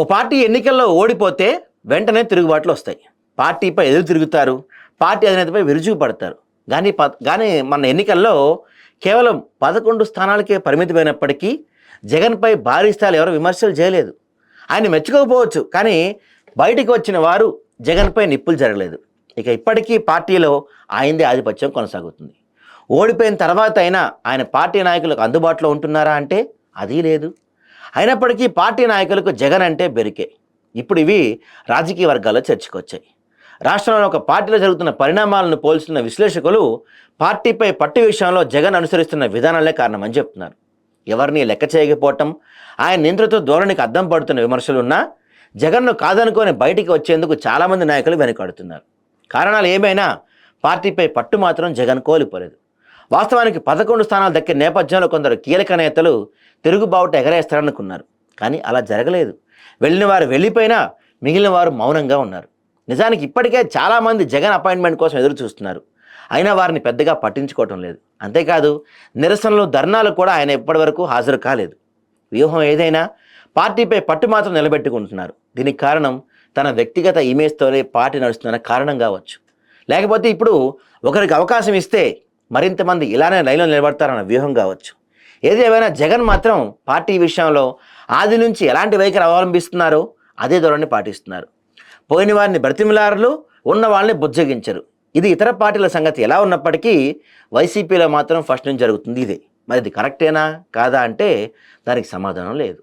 ఓ party ఎన్నికల్లో ఓడిపోతే వెంటనే తిరుగుబాట్లు వస్తాయి. పార్టీపై ఎదురు తిరుగుతారు. పార్టీ అధినేతపై విరుచుకు పడతారు. కానీ ప కానీ మన ఎన్నికల్లో కేవలం పదకొండు స్థానాలకే పరిమితమైనప్పటికీ జగన్పై భారీ స్థాయిలో ఎవరు విమర్శలు చేయలేదు. ఆయన మెచ్చుకోకపోవచ్చు కానీ బయటికి వచ్చిన వారు జగన్పై నిప్పులు జరగలేదు. ఇక ఇప్పటికీ పార్టీలో ఆయనదే ఆధిపత్యం కొనసాగుతుంది. ఓడిపోయిన తర్వాత అయినా ఆయన పార్టీ నాయకులకు అందుబాటులో ఉంటున్నారా అంటే అదీ లేదు. అయినప్పటికీ పార్టీ నాయకులకు జగన్ అంటే బెరికే. ఇప్పుడు ఇవి రాజకీయ వర్గాల్లో చర్చకొచ్చాయి. రాష్ట్రంలో ఒక పార్టీలో జరుగుతున్న పరిణామాలను పోల్చుతున్న విశ్లేషకులు పార్టీపై పట్టు విషయంలో జగన్ అనుసరిస్తున్న విధానాలే కారణమని చెప్తున్నారు. ఎవరిని లెక్క చేయకపోవటం ఆయన నియంత్రిత ధోరణికి అద్దం పడుతున్న విమర్శలున్నా జగన్ను కాదనుకొని బయటికి వచ్చేందుకు చాలామంది నాయకులు వెనుకాడుతున్నారు. కారణాలు ఏమైనా పార్టీపై పట్టు మాత్రం జగన్ కోల్పోలేదు. వాస్తవానికి పదకొండు స్థానాలు దక్కే నేపథ్యంలో కొందరు కీలక నేతలు తిరుగుబావుట ఎగరేస్తారనుకున్నారు. కానీ అలా జరగలేదు. వెళ్ళిన వారు వెళ్ళిపోయినా మిగిలిన వారు మౌనంగా ఉన్నారు. నిజానికి ఇప్పటికే చాలామంది జగన్ అపాయింట్మెంట్ కోసం ఎదురు చూస్తున్నారు. అయినా వారిని పెద్దగా పట్టించుకోవటం లేదు. అంతేకాదు నిరసనలు ధర్నాలు కూడా ఆయన ఇప్పటివరకు హాజరు కాలేదు. వ్యూహం ఏదైనా పార్టీపై పట్టు మాత్రం నిలబెట్టుకుంటున్నారు. దీనికి కారణం తన వ్యక్తిగత ఇమేజ్తోనే పార్టీ నడుస్తున్న కారణం కావచ్చు. లేకపోతే ఇప్పుడు ఒకరికి అవకాశం ఇస్తే మరింత మంది ఇలానే లైన్లో నిలబడతారన్న వ్యూహం కావచ్చు. ఏది ఏమైనా జగన్ మాత్రం పార్టీ విషయంలో ఆది నుంచి ఎలాంటి వైఖరి అవలంబిస్తున్నారో అదే ధోరణి పాటిస్తున్నారు. పోయిన వారిని బ్రతిమిలారులు ఉన్న వాళ్ళని బుజ్జగించరు. ఇది ఇతర పార్టీల సంగతి ఎలా ఉన్నప్పటికీ వైసీపీలో మాత్రం ఫస్ట్ నుంచి జరుగుతుంది ఇదే. మరి ఇది కరెక్టేనా కాదా అంటే దానికి సమాధానం లేదు.